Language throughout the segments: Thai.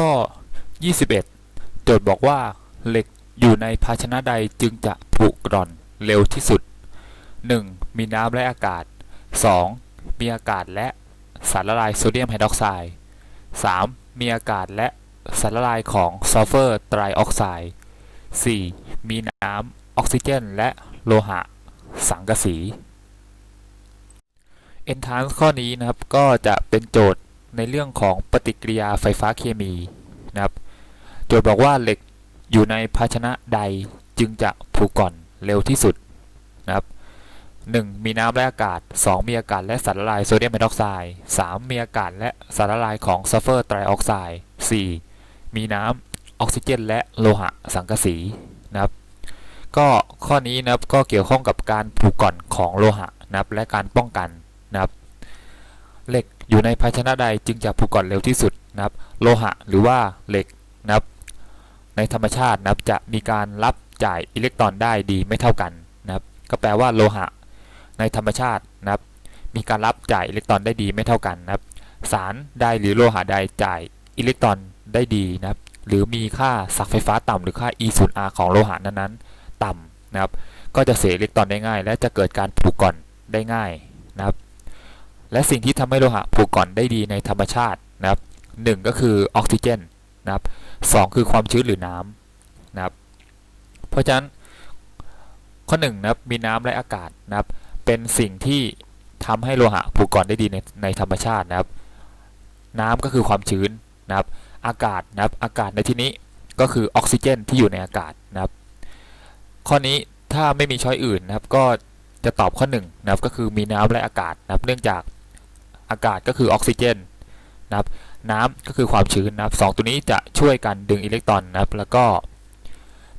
ข้อ 21 โจทย์บอกว่าเหล็กอยู่ในภาชนะใดจึงจะผุกร่อนเร็วที่สุด 1. มีน้ำและอากาศ 2. มีอากาศและสารละลายโซเดียมไฮดรอกไซด์ 3. มีอากาศและสารละลายของซัลเฟอร์ไตรออกไซด์ 4. มีน้ำออกซิเจน และโลหะ สังกะสี Entrance ข้อนี้นะครับก็จะเป็นโจทย์ ในเรื่องของปฏิกิริยาไฟฟ้าเคมีนะครับโจทย์บอกว่าเหล็กอยู่ในภาชนะใดจึงจะผุก่อนเร็วที่สุดนะครับ 1. มีน้ำและอากาศ 2. มีอากาศและสารละลายโซเดียมไฮดรอกไซด์ 3. มีอากาศและสารละลายของซัลเฟอร์ไตรออกไซด์ 4. มีน้ำออกซิเจน และโลหะสังกะสีนะครับ ก็ข้อนี้นะครับก็เกี่ยวข้องกับการผุก่อนของโลหะนะครับและการป้องกันนะครับ เหล็ก อยู่ในภาชนะใดจึงจะผุก่อนเร็วที่สุดนะครับ โลหะหรือว่าเหล็กนะครับ ในธรรมชาตินะครับจะมีการรับจ่ายอิเล็กตรอนได้ดีไม่เท่ากันนะครับ ก็แปลว่าโลหะ ในธรรมชาตินะครับ มีการรับจ่ายอิเล็กตรอนได้ดีไม่เท่ากันนะครับ สารใดหรือโลหะใดจ่ายอิเล็กตรอนได้ดีนะครับ หรือมีค่าศักย์ไฟฟ้าต่ำหรือค่า E 0 R ของโลหะนั้นๆ ต่ำนะครับ ก็จะเสียอิเล็กตรอนได้ง่าย และจะเกิดการผุก่อนได้ง่ายนะครับ และสิ่งที่ทำให้โลหะผุก่อนได้ดีในธรรมชาตินะครับหนึ่งก็คือออกซิเจนนะครับสองคือความชื้นหรือน้ำนะครับเพราะฉะนั้นข้อหนึ่งนะครับมีน้ำและอากาศนะครับเป็นสิ่งที่ทำให้โลหะผุก่อนได้ดีในในธรรมชาตินะครับ น้ำก็คือความชื้นนะครับ อากาศนะครับอากาศในที่นี้ก็คือออกซิเจนที่อยู่ในอากาศนะครับ ข้อนี้ถ้าไม่มีช้อยอื่นนะครับก็จะตอบข้อ1นงนะครับก็คือมีน้ำและอากาศนะครับ เนื่องจาก อากาศก็คือออกซิเจนนะครับน้ำก็คือความชื้นนะครับสองตัวนี้จะช่วยกันดึงอิเล็กตรอนนะครับ แล้วก็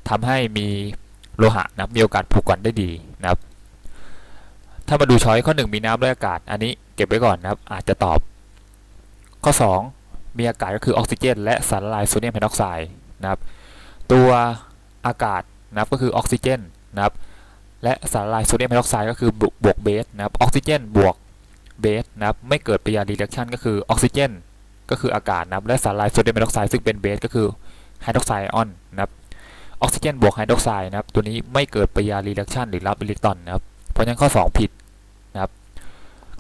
ทำให้มีโลหะนะครับมีโอกาสผูกก่อนได้ดีนะครับ ถ้ามาดูช้อยข้อ 1 มีน้ำและอากาศ อันนี้เก็บไว้ก่อนนะครับ อาจจะตอบ ข้อ 2 มีอากาศก็คือออกซิเจน และสารละลายโซเดียมไฮดรอกไซด์นะครับ ตัวอากาศนะครับก็คือออกซิเจนนะครับ และสารละลายโซเดียมไฮดรอกไซด์ก็คือบวกเบสนะครับออกซิเจนบวก เบสนะครับไม่เกิดปฏิกิริยารีแอคชั่นก็คือออกซิเจนก็คืออากาศนะครับและสารละลายโซเดียมไฮดรอกไซด์ซึ่งเป็นเบสก็คือไฮดรอกไซด์ออนนะครับออกซิเจนบวกไฮดรอกไซด์นะครับตัวนี้ไม่เกิดปฏิกิริยารีแอคชั่นหรือรับอิเล็กตรอนนะครับเพราะฉะนั้นข้อ 2 ผิดนะครับ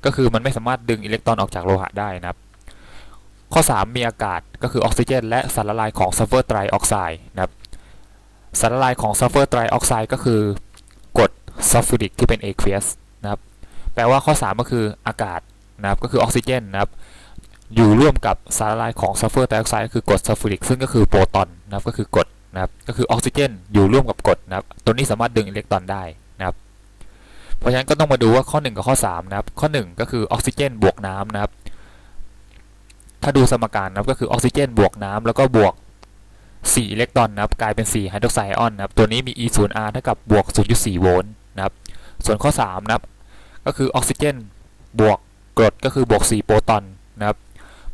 ก็คือมันไม่สามารถดึงอิเล็กตรอนออกจากโลหะได้นะครับ ข้อ 3 มีอากาศก็คือออกซิเจน และสารละลายของซัลเฟอร์ไตรออกไซด์นะครับสารละลายของซัลเฟอร์ไตรออกไซด์ก็คือกรดซัลฟูริกที่เป็นเอควสนะครับ แปลว่าข้อ 3 ก็คืออากาศนะครับก็คือออกซิเจนนะครับอยู่ร่วมกับสารละลายของซัลเฟอร์ไตรออกไซด์ก็คือกรดซัลฟูริกซึ่งก็คือโปรตอนนะครับก็คือกรดนะครับก็คือออกซิเจนอยู่ร่วมกับกรดนะครับตัวนี้สามารถดึงอิเล็กตรอนได้นะครับเพราะฉะนั้นก็ต้องมาดูว่าข้อ 1 กับข้อ3นะครับข้อ 1 ก็คือออกซิเจนบวกน้ำนะครับถ้าดูสมการนะครับก็คือออกซิเจนบวกน้ำแล้วก็บวก4อิเล็กตรอนนะครับกลายเป็น4ไฮดรอกไซด์อออนนะครับตัวนี้มี E 0 R เท่ากับบวก0.4โวลต์นะครับส่วนข้อ3นะครับ ก็คือออกซิเจนบวกกรดก็คือบวก 4 โปรตอนนะครับ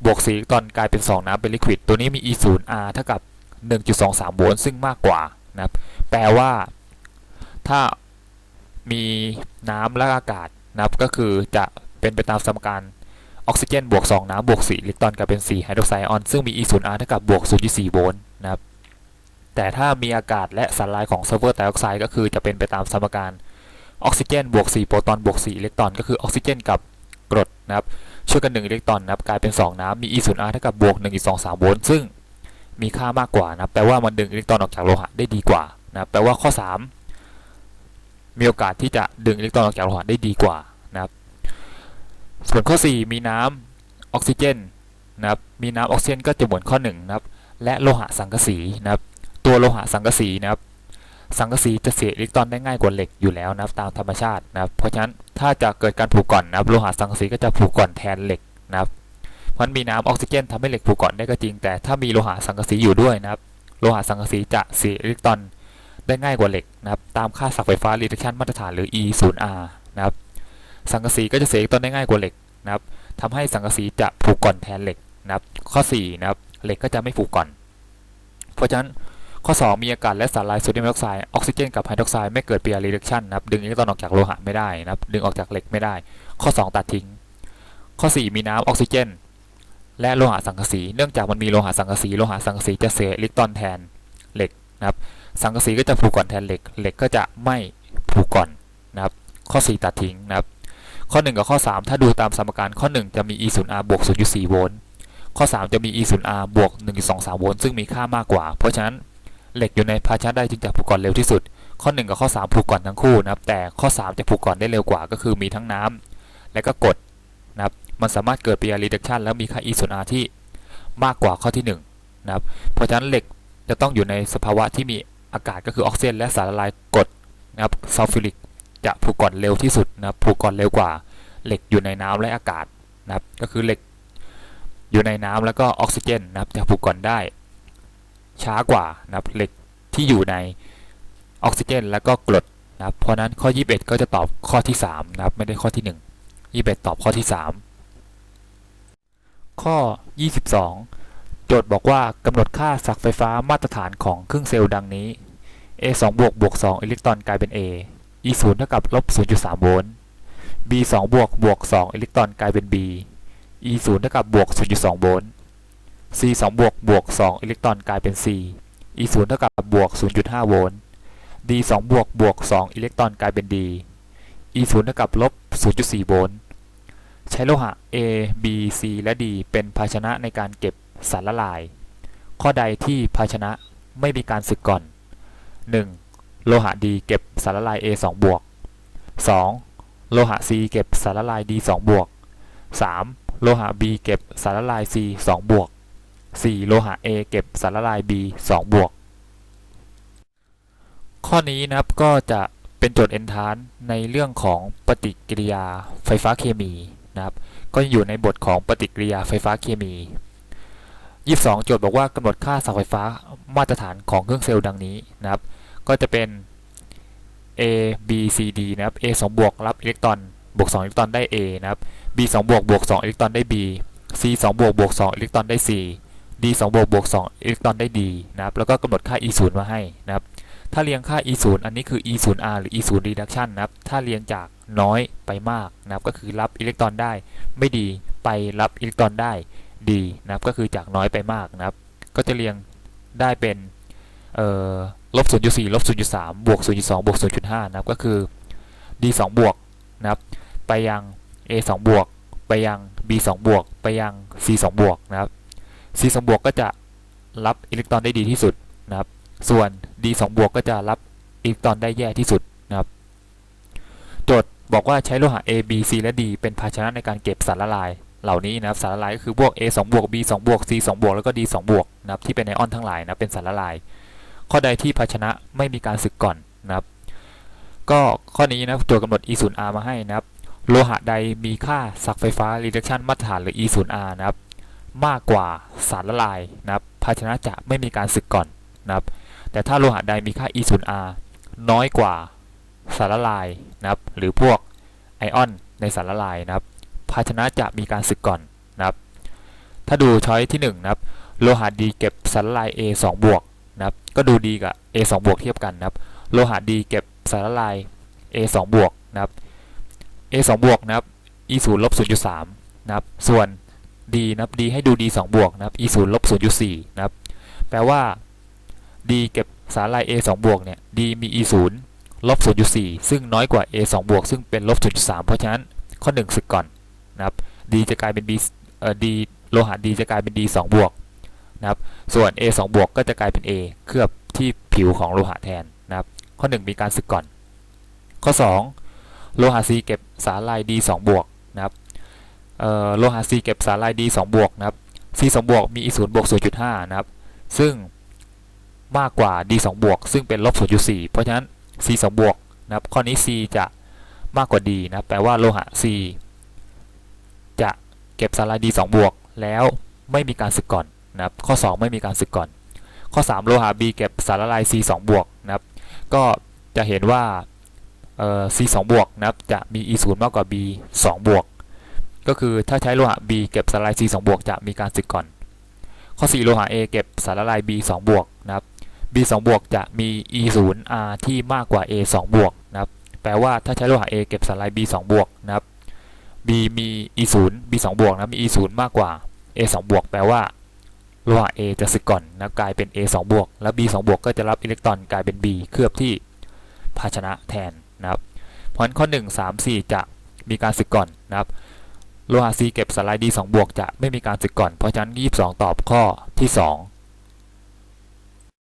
บวก 4 อิเล็กตรอนกลายเป็น 2 น้ำเป็นลิควิดตัวนี้มี E 0 R เท่ากับ 1.23 โวลต์ซึ่งมากกว่านะครับแปลว่า ถ้ามีน้ำและอากาศนะครับก็คือจะเป็นไปตามสมการออกซิเจนบวก 2 น้ำบวก 4 อิเล็กตรอนกลายเป็น 4 ไฮดรอกไซด์ออน ซึ่งมี E 0 R เท่ากับบวก 0.4 โวลต์นะครับแต่ถ้ามีอากาศและสารละลายของซัลเฟอร์ไตรออกไซด์ก็คือจะเป็นไปตามสมการ ออกซิเจนบวก4โปรตอนบวก4อิเล็กตรอนก็คือออกซิเจนกับกรดนะครับช่วยกัน1อิเล็กตรอนนะครับกลายเป็น 2 น้ำมี E 0 R เท่ากับบวก1.23โวลต์ซึ่งมีค่ามากกว่านะครับแปลว่ามันดึงอิเล็กตรอนออกจากโลหะได้ดีกว่านะครับแปลว่าข้อ 3 มีโอกาสที่จะดึงอิเล็กตรอนออกจากโลหะได้ดีกว่านะครับส่วนข้อ 4 มีน้ำออกซิเจนนะครับมีน้ำออกซิเจนก็จะเหมือนข้อ1นะครับและโลหะสังกะสีนะครับตัวโลหะสังกะสีนะครับ สังกะสีจะเสียอิเล็กตรอนได้ง่ายกว่าเหล็กอยู่แล้วนะครับตามธรรมชาตินะครับเพราะฉะนั้นถ้าจะเกิดการผุก่อนนะครับโลหะสังกะสีก็จะผุก่อนแทนเหล็กนะครับเพราะมีน้ำออกซิเจนทำให้เหล็กผุก่อนได้ก็จริง แต่ถ้ามีโลหะสังกะสีอยู่ด้วยนะครับโลหะสังกะสีจะเสียอิเล็กตรอนได้ง่ายกว่าเหล็กนะครับตามค่าศักย์ไฟฟ้า reduction มาตรฐานหรือ E 0 R นะครับสังกะสีก็จะเสียอิเล็กตรอนได้ง่ายกว่าเหล็กนะครับทำให้สังกะสีจะผุก่อนแทนเหล็กนะครับข้อ4นะครับเหล็กก็จะไม่ผุก่อน เพราะฉะนั้น ข้อ 2 มีอากาศและสารละลายโซเดียมไฮดรอกไซด์ออกซิเจนกับไฮดรอกไซด์ไม่เกิดปฏิกิริยา reduction นะครับดึงอิเล็กตรอนออกจากโลหะไม่ได้นะครับดึงออกจากเหล็กไม่ได้ ข้อ 2 ตัดทิ้ง ข้อ 4 มีน้ำออกซิเจน และโลหะสังกะสีเนื่องจากมันมีโลหะสังกะสีโลหะสังกะสีจะเสียอิเล็กตรอนแทนเหล็กนะครับสังกะสีก็จะผูกก่อนแทนเหล็กเหล็กก็จะไม่ผูกก่อนนะครับข้อ 4 ตัดทิ้งนะครับข้อ 1 กับข้อ 3 ถ้าดูตามสมการข้อ 1 จะมี e 0 r บวก0.4โวลต์ข้อ 3 จะมี e 0 r บวก1.23โวลต์ซึ่งมีค่ามากกว่า เพราะฉะนั้น เหล็กอยู่ในภาชนะใดจึงจะผูกก่อนเร็วที่สุด ข้อ 1 กับข้อ 3 ผูกก่อนทั้งคู่นะครับ แต่ข้อ 3 จะผูกก่อนได้เร็วกว่าก็คือมีทั้งน้ำและก็กดนะครับมันสามารถเกิดปฏิกิริยา reduction แล้วมีค่า e 0 r ที่มากกว่าข้อที่1นะครับเพราะฉะนั้นเหล็กจะต้องอยู่ในสภาวะที่มีอากาศก็คือออกซิเจนและสารละลายกรดนะครับซัลฟูริกจะผูกก่อนเร็วที่สุดนะครับผูกก่อนเร็วกว่าเหล็กอยู่ในน้ำและอากาศนะครับก็คือเหล็กอยู่ในน้ำแล้วก็ออกซิเจนนะครับจะผูกก่อนได้ ช้ากว่านะครับเหล็กที่อยู่ในออกซิเจน แล้วก็กรดนะครับเพราะนั้นข้อ 21 ก็จะตอบข้อที่3นะครับไม่ได้ข้อที่ 1 21 ตอบข้อที่ 3 ข้อ 22 โจทย์บอกว่ากำหนดค่าศักย์ไฟฟ้ามาตรฐานของเครื่องเซลล์ดังนี้ A 2บวกบวก2อิเล็กตรอนกลายเป็น A E 0เท่ากับลบ0.3โวลต์ B 2บวกบวก2อิเล็กตรอนกลายเป็น B E 0เท่ากับบวก0.2โวลต์ C 2บวกบวก2อิเล็กตรอนกลายเป็น C E 0เท่ากับบวก0.5โวลต์ D 2บวกบวก2อิเล็กตรอนกลายเป็น D E 0เท่ากับลบ0.4โวลต์ ใช้โลหะ A B C และ D เป็นภาชนะในการเก็บสารละลาย ข้อใดที่ภาชนะไม่มีการสึกก่อน 1. โลหะ D เก็บสารละลาย A 2บวก 2. โลหะ C เก็บสารละลาย D 2บวก 3. โลหะ B เก็บสารละลาย C 2บวก 4. โลหะ A เก็บสารละลาย B 2 บวก ข้อนี้นะครับก็จะเป็นโจทย์ entrance ในเรื่องของปฏิกิริยาไฟฟ้าเคมีนะครับ ก็อยู่ในบทของปฏิกิริยาไฟฟ้าเคมี 22 โจทย์บอกว่ากำหนดค่าศักย์ไฟฟ้ามาตรฐานของเครื่องเซลล์ดังนี้นะครับ ก็จะเป็น A B C D นะครับ A 2 บวกรับอิเล็กตรอนบวก 2 อิเล็กตรอนได้ A นะครับ B 2 บวกบวก 2 อิเล็กตรอนได้ B C 2 บวกบวก 2 อิเล็กตรอนได้ C D 2บวกบวก2อิเล็กตรอนได้ D นะครับแล้วก็กำหนดค่า E 0มาให้นะครับถ้าเรียงค่า E 0อันนี้คือ E 0 R หรือ E 0 reduction นะครับถ้าเรียงจากน้อยไปมากนะครับก็คือรับอิเล็กตรอนได้ ไม่ดีไปรับอิเล็กตรอนได้ดีนะครับก็คือจากน้อยไปมากนะครับ ก็จะเรียงได้เป็นเอ่ลบ0.4ลบ0.3บวก0.2บวก0.5นะครับก็คือ D 2บวกนะครับไปยัง A 2บวกไปยัง B 2บวกไปยัง C 2บวกนะครับ C 2บวกก็จะรับอิเล็กตรอนได้ดีที่สุดนะครับ ส่วน D 2บวกก็จะรับอิเล็กตรอนได้แย่ที่สุดนะครับ โจทย์บอกว่าใช้โลหะ A B C และ D เป็นภาชนะในการเก็บสารละลาย เหล่านี้นะครับสารละลายก็คือพวก A 2บวก B 2บวก C 2บวกแล้วก็ D 2บวกนะครับที่เป็นไอออนทั้งหลายนะเป็นสารละลาย ข้อใดที่ภาชนะไม่มีการสึกก่อนนะครับ ก็ข้อนี้นะโจทย์กำหนด E 0 R มาให้นะครับ โลหะใดมีค่าศักย์ไฟฟ้า reduction มาตรฐานหรือ E 0 R นะครับ มากกว่าสารละลายนะครับภาชนะจะไม่มีการสึกก่อนนะครับ แต่ถ้าโลหะใดมีค่า E 0 R น้อยกว่าสารละลายนะครับ หรือพวกไอออนในสารละลายนะครับ ภาชนะจะมีการสึกก่อนนะครับ ถ้าดูช้อยที่1นะครับโลหะดีเก็บสารละลาย A 2บวกนะครับ ก็ดูดีกับ A 2บวกเทียบกันนะครับ โลหะดีเก็บสารละลาย A 2บวกนะครับ A 2บวกนะครับ E 0ลบ0.3นะครับ ส่วน D นะครับ D ให้ดู D 2บวกนะครับ E 0ลบ0.4นะครับ แปลว่า D เก็บสารลาย A 2บวกเนี่ย D มี E 0ลบ0.4ซึ่งน้อยกว่า A 2บวกซึ่งเป็นลบ0.3 เพราะฉะนั้นข้อ 1 สึกก่อนนะครับ D จะกลายเป็น B เอ่อ D โลหะ D จะกลายเป็น D 2บวกนะครับ ส่วน A 2บวกก็จะกลายเป็น A เคลือบที่ผิวของโลหะแทนนะครับ ข้อ 1 มีการสึกก่อน ข้อ 2 โลหะ C เก็บสารลาย D 2บวกนะครับ โลหะ C เก็บสารละลาย D 2บวกนะครับ C 2บวกมี E 0บวก0.5 นะครับ ซึ่งมากกว่า D 2บวกซึ่งเป็นลบ0.4 เพราะฉะนั้น C 2บวกนะครับ ข้อนี้ C จะมากกว่า D นะแปลว่าโลหะ C จะเก็บสารละลาย D 2บวก แล้วไม่มีการสึกก่อนนะครับ ข้อ 2 ไม่มีการสึกก่อน ข้อ 3 โลหะ B เก็บสารละลาย C 2บวกนะครับ ก็จะเห็นว่าเอ่อ C 2บวกนะครับจะมี E 0มากกว่า B 2บวก ก็คือถ้าใช้โลหะ B เก็บสารละลาย C 2บวกจะมีการสึกก่อน ข้อ 4 โลหะ A เก็บสารละลาย B 2บวกนะครับ B 2บวกจะมี E 0 R ที่มากกว่า A 2บวกนะครับแปลว่าถ้าใช้โลหะ A เก็บสารละลาย B 2บวกนะครับ B มี E 0 B 2บวกนะมี E 0มากกว่า A 2บวกแปลว่าโลหะ A จะสึกก่อนนะกลายเป็น A 2บวกแล้ว B 2บวกก็จะรับอิเล็กตรอนกลายเป็น B เคลือบที่ภาชนะแทนนะครับเพราะฉะนั้นข้อ 1 3 4 จะมีการสึกก่อนนะครับ โลหะ C เก็บสไลด์ D 2บวกจะไม่มีการสึกก่อน เพราะฉะนั้น 22 ตอบข้อที่ 2